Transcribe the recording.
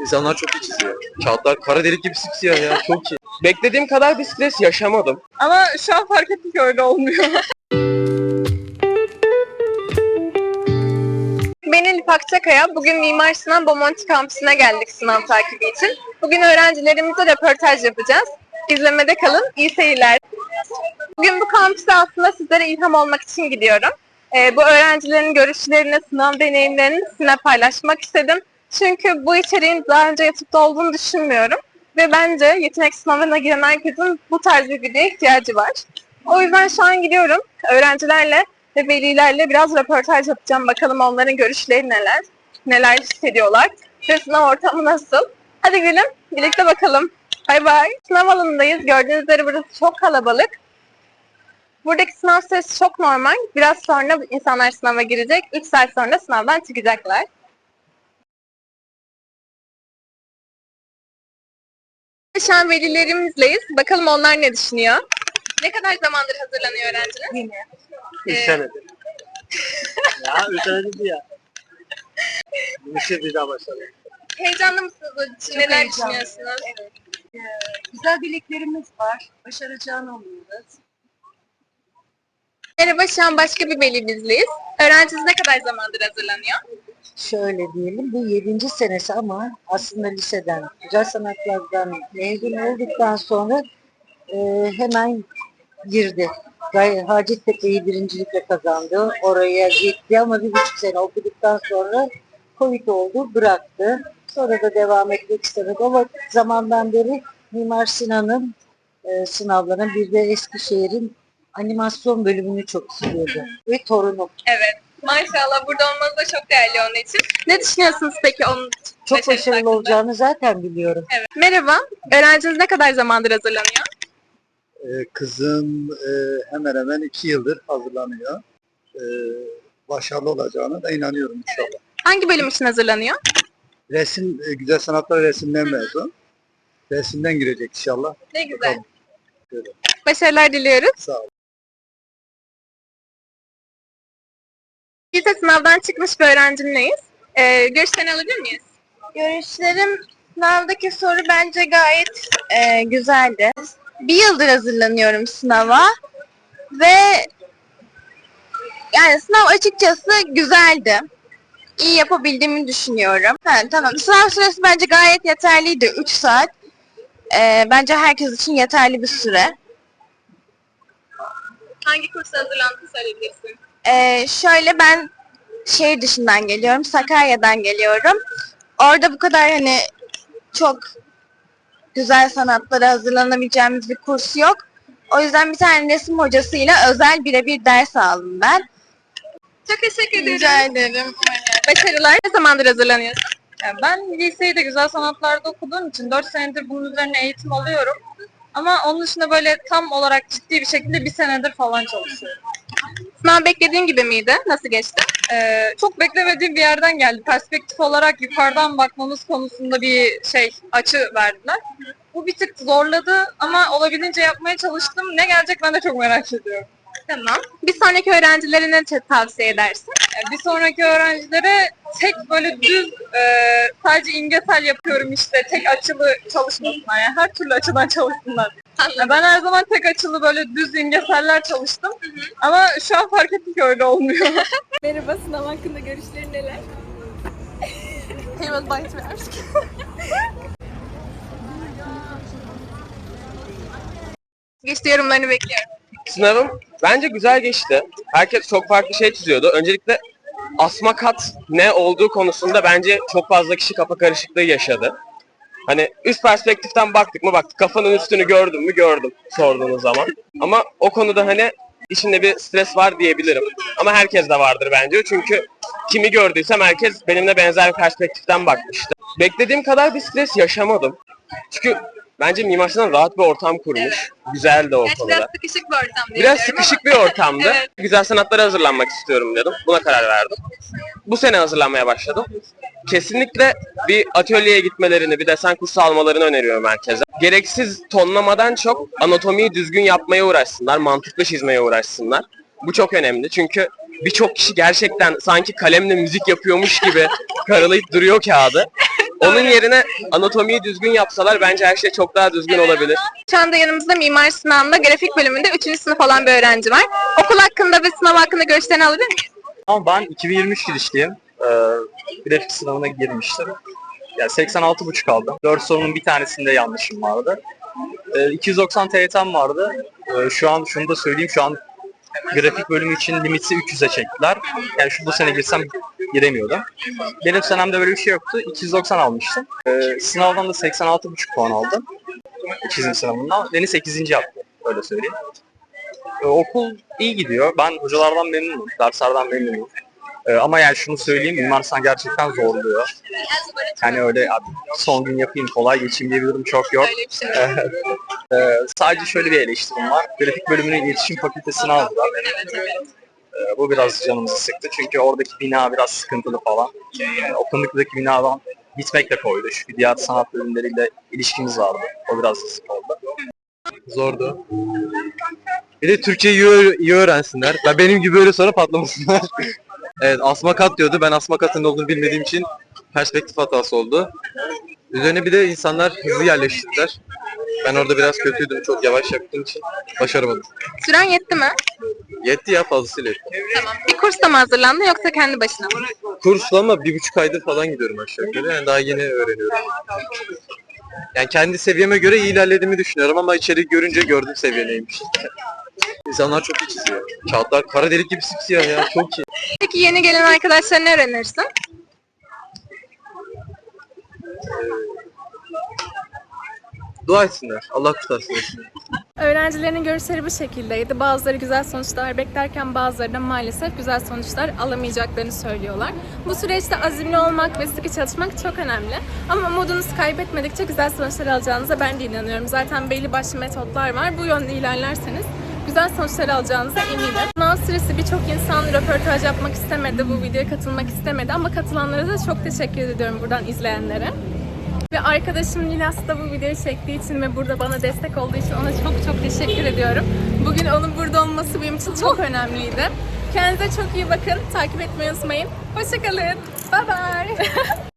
İnsanlar çok iyi çiziyor. Kağıtlar kara delik gibi simsiyah ya. Çok iyi. Beklediğim kadar bir stres yaşamadım. Ama şu an fark ettim ki öyle olmuyor. Ben Elif Akçakaya. Bugün Mimar Sinan Bomonti Kampüsü'ne geldik sınav takibi için. Bugün öğrencilerimizle röportaj yapacağız. İzlemede kalın. İyi seyirler. Bugün bu kampüse aslında sizlere ilham olmak için gidiyorum. Ee, bu öğrencilerin görüşlerini, sınav deneyimlerini sizinle paylaşmak istedim. Çünkü bu içeriğin daha önce YouTube'da olduğunu düşünmüyorum. Ve bence yetenek sınavına giren herkesin bu tarz bir videoya ihtiyacı var. O yüzden şu an gidiyorum. Öğrencilerle ve velilerle biraz röportaj yapacağım. Bakalım onların görüşleri neler, neler hissediyorlar ve sınav ortamı nasıl. Hadi gidelim, birlikte bakalım. Bay bay. Sınav alanındayız. Gördüğünüz üzere burası çok kalabalık. Buradaki sınav süresi çok normal. Biraz sonra insanlar sınava girecek. 3 saat sonra sınavdan çıkacaklar. Şu an velilerimizleyiz. Bakalım onlar ne düşünüyor? Ne kadar zamandır hazırlanıyor öğrenciler? Üç Ee, senedir. ya üç senedir ya. Lise bir daha başladı. Heyecanlı mısınız o için? Neler heyecanlı. düşünüyorsunuz? Güzel dileklerimiz var. Başaracağını umuyoruz. Merhaba, şu an başka bir velimizleyiz. Öğrenciniz ne kadar zamandır hazırlanıyor? Şöyle diyelim, bu yedinci senesi ama aslında liseden, güzel sanatlardan mezun olduktan sonra e, hemen girdi. Hacettepe'yi birincilikle kazandı. Oraya gitti ama bir buçuk sene okuduktan sonra Covid oldu, bıraktı. Sonra da devam etmek istemedi. O zamandan beri Mimar Sinan'ın e, sınavlarına bir de Eskişehir'in animasyon bölümünü çok istiyordu. Ve torunum. Evet. Maşallah burada olmanız da çok değerli onun için. Ne düşünüyorsunuz peki onun Çok başarısı başarılı hakkında? olacağını zaten biliyorum. Evet. Merhaba. Öğrenciniz ne kadar zamandır hazırlanıyor? Ee, kızım e, hemen hemen iki yıldır hazırlanıyor. Ee, başarılı olacağına da inanıyorum inşallah. Hangi bölüm için hazırlanıyor? Resim, e, güzel sanatlar resimden mezun. Resimden girecek inşallah. Ne güzel. Bakalım. Başarılar diliyoruz. Sağ ol. Biz de sınavdan çıkmış bir öğrencimleyiz. Ee, görüşlerini alabilir miyiz? Görüşlerim sınavdaki soru bence gayet e, güzeldi. Bir yıldır hazırlanıyorum sınava ve yani sınav açıkçası güzeldi. İyi yapabildiğimi düşünüyorum. Ha, tamam. Sınav süresi bence gayet yeterliydi. 3 saat. E, bence herkes için yeterli bir süre. Hangi kursa hazırlandığını söyleyebilirsin. E, şöyle ben şehir dışından geliyorum. Sakarya'dan geliyorum. Orada bu kadar hani çok güzel sanatlara hazırlanabileceğimiz bir kurs yok. O yüzden bir tane resim hocasıyla özel birebir ders aldım ben. Çok teşekkür ederim. Rica ederim. Başarılar. Ne zamandır hazırlanıyorsun? Yani ben liseyi de güzel sanatlarda okuduğum için 4 senedir bunun üzerine eğitim alıyorum. Ama onun dışında böyle tam olarak ciddi bir şekilde bir senedir falan çalışıyorum. Sınav beklediğin gibi miydi? Nasıl geçti? Ee, çok beklemediğim bir yerden geldi. Perspektif olarak yukarıdan bakmamız konusunda bir şey açı verdiler. Bu bir tık zorladı ama olabildiğince yapmaya çalıştım. Ne gelecek ben de çok merak ediyorum. Tamam. Bir sonraki öğrencilere ne tavsiye edersin? Yani bir sonraki öğrencilere tek böyle düz e, sadece imgesel yapıyorum işte tek açılı çalışmasınlar. Yani her türlü açıdan çalışsınlar. Ya ben her zaman tek açılı böyle düz imgeseller çalıştım. Ama şu an fark ettim ki öyle olmuyor. Merhaba, sınav hakkında görüşlerin neler? Hemen başlıyoruz. Geçti yorumlarını bekliyorum. Sınavım bence güzel geçti. Herkes çok farklı şey çiziyordu. Öncelikle asma kat ne olduğu konusunda bence çok fazla kişi kafa karışıklığı yaşadı. Hani üst perspektiften baktık mı baktık. Kafanın üstünü gördüm mü gördüm sorduğunuz zaman. Ama o konuda hani içinde bir stres var diyebilirim. Ama herkes de vardır bence. Çünkü kimi gördüysem herkes benimle benzer bir perspektiften bakmıştı. Beklediğim kadar bir stres yaşamadım. Çünkü bence Mimar Sinan rahat bir ortam kurmuş. Güzeldi o Gerçi konuda. biraz sıkışık bir ortam diye Biraz biliyorum sıkışık bir ortamdı. Evet. Güzel sanatlara hazırlanmak istiyorum dedim. Buna karar verdim. Bu sene hazırlanmaya başladım. Kesinlikle bir atölyeye gitmelerini, bir desen kursu almalarını öneriyorum herkese. Gereksiz tonlamadan çok anatomiyi düzgün yapmaya uğraşsınlar, mantıklı çizmeye uğraşsınlar. Bu çok önemli çünkü birçok kişi gerçekten sanki kalemle müzik yapıyormuş gibi karalayıp duruyor kağıdı. Onun yerine anatomiyi düzgün yapsalar bence her şey çok daha düzgün olabilir. Şu anda yanımızda Mimar Sinan'da grafik bölümünde 3. sınıf olan bir öğrenci var. Okul hakkında ve sınav hakkında görüşlerini alabilir miyiz? Ama ben 2023 girişliyim. Ee, grafik sınavına girmiştim. Yani 86,5 aldım. 4 sorunun bir tanesinde yanlışım vardı. Ee, 290 TYT'm vardı. Ee, şu an şunu da söyleyeyim. Şu an grafik bölümü için limiti 300'e çektiler. Yani şu bu sene girsem giremiyordum. Benim senemde böyle bir şey yoktu. 290 almıştım. Ee, sınavdan da 86,5 puan aldım. Çizim sınavından. Beni 8. yaptı. Öyle söyleyeyim. Ee, okul iyi gidiyor. Ben hocalardan memnunum. Derslerden memnunum. Ee, ama yani şunu söyleyeyim, Mimar gerçekten zorluyor. Yani öyle abi, son gün yapayım, kolay geçeyim diye bir durum çok yok. Ee, sadece şöyle bir eleştirim var. Grafik bölümünün iletişim fakültesini aldılar. Ee, bu biraz canımızı sıktı çünkü oradaki bina biraz sıkıntılı falan. Yani o fındıklıdaki binadan gitmek de koydu. Çünkü diğer sanat bölümleriyle ilişkimiz vardı. O biraz sık oldu. Zordu. Bir de Türkçeyi iyi, iyi öğrensinler. Ben benim gibi öyle sonra patlamasınlar. evet asma kat diyordu. Ben asma katın olduğunu bilmediğim için perspektif hatası oldu. Üzerine bir de insanlar hızlı yerleştirdiler. Ben orada biraz kötüydüm. Çok yavaş yaptığım için başaramadım. Süren yetti mi? Yetti ya fazlasıyla yetti. Tamam. Bir kursta mı hazırlandın yoksa kendi başına mı? Kursla ama bir buçuk aydır falan gidiyorum aşağı yukarı. Yani daha yeni öğreniyorum. Yani kendi seviyeme göre iyi ilerlediğimi düşünüyorum ama içeri görünce gördüm seviye neymiş. İnsanlar çok iyi çiziyor. Kağıtlar kara delik gibi sipsiyah ya. Çok iyi. Peki yeni gelen arkadaşlara ne öğrenirsin? Dua etsinler. Allah kurtarsın. Öğrencilerin görüşleri bu şekildeydi. Bazıları güzel sonuçlar beklerken bazıları da maalesef güzel sonuçlar alamayacaklarını söylüyorlar. Bu süreçte azimli olmak ve sıkı çalışmak çok önemli. Ama umudunuzu kaybetmedikçe güzel sonuçlar alacağınıza ben de inanıyorum. Zaten belli başlı metotlar var. Bu yönde ilerlerseniz güzel sonuçlar alacağınıza eminim. Sınav süresi birçok insan röportaj yapmak istemedi, bu videoya katılmak istemedi ama katılanlara da çok teşekkür ediyorum buradan izleyenlere. Ve arkadaşım Nilas da bu videoyu çektiği için ve burada bana destek olduğu için ona çok çok teşekkür ediyorum. Bugün onun burada olması benim için çok önemliydi. Kendinize çok iyi bakın. Takip etmeyi unutmayın. Hoşçakalın. Bye bye.